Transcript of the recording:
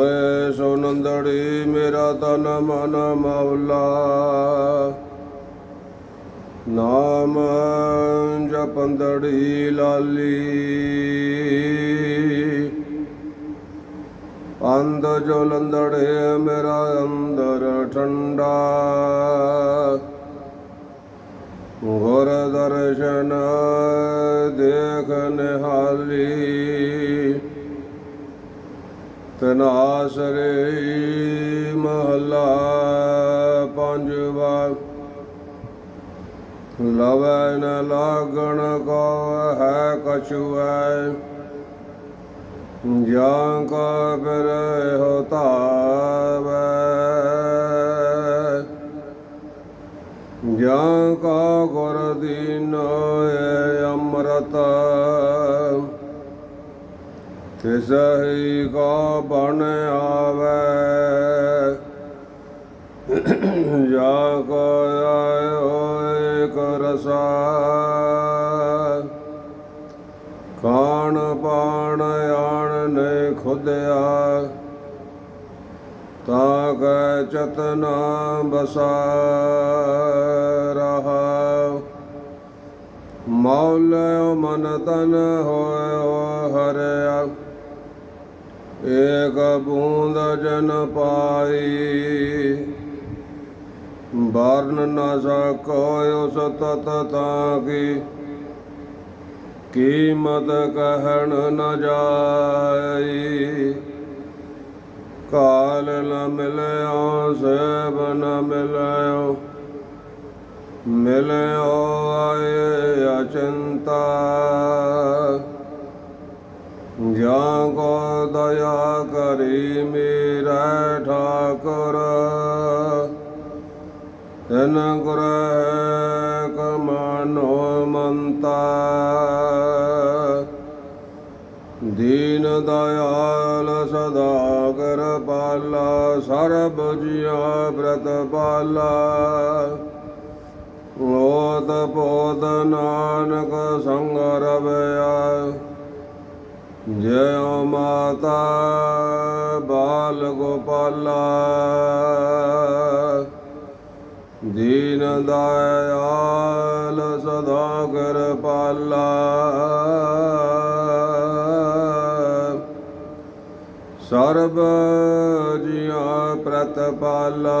ਹੋਏ ਸੋ ਨੰਦੜੀ, ਮੇਰਾ ਤਨ ਮਨ ਮੌਲਾ ਨਾਮ ਜਪੰਦੜੀ ਲਾਲੀ। ਅੰਧ ਜੋ ਲੰਦੜੇ ਮੇਰਾ ਅੰਦਰ ਠੰਡਾ। ਗੁਰ ਦਰਸ਼ਨ ਦੇਖ ਨਿਹਾਲੀ। ਤਨਾਸਰੇ ਮਹਲਾ ਪੰਜਵਾ ਲਵੈ ਨ ਲਾਗਣ ਕੋ ਹੈ ਕਛੁਐ ਜਾਂ ਕਾ ਬਿਰ ਹੋਤਾਵੈ ਜਾਂ ਕਾ ਗੁਰ ਦੀਨੋ ਅੰਮ੍ਰਿਤ। ਤਿਸ ਹੀ ਬਣ ਆਵੈ, ਜਾ ਕੋ ਆਇਓ ਏਕ ਰਸਾ। ਕਾਣ ਪਾਣ ਆਣ ਨੇ ਖੁਦਿਆ, ਤਾ ਕੈ ਚਤਨਾ ਬਸਾ ਰਹਾ। ਮੌਲਿਓ ਮਨ ਤਨ ਹੋਇਓ ਹਰਿਆ। ਏਕ ਬੂੰਦ ਜਨ ਪਾਈ। ਵਰਨ ਨ ਸਕੋ ਉਸ ਤਾਂ ਕੀ। ਕੀਮਤ ਕਹਿਣ ਨ ਜਾਈ। ਕਾਲ ਨ ਮਿਲਿਓ ਸੇਬ ਨ ਮਿਲਿਓ। ਮਿਲਿਓ ਆਏ ਅਚੰਤਾ। ਜਾਂ ਕੋ ਦਇਆ ਕਰੀ ਮੇਰਾ ਠਾਕੁਰ। ਤਨ ਗੁਰ ਕਮਾਨੋ ਮੰਤਾ। ਦੀਨ ਦਇਆਲ ਸਦਾ ਕਰ ਪਾਲਾ, ਸਰਬ ਜੀਆ ਬ੍ਰਤ ਪਾਲਾ। ਲੋਤ ਪੋਤ ਨਾਨਕ ਸੰਗ ਰਵਿਆ। ਜੈ ਮਾਤਾ ਬਾਲ ਗੋਪਾਲਾ। ਦੀਨ ਦਇਆਲ ਸਦਾ ਕਰ ਪਾਲਾ ਸਰਬ ਜੀਆ ਪ੍ਰਤਪਾਲਾ।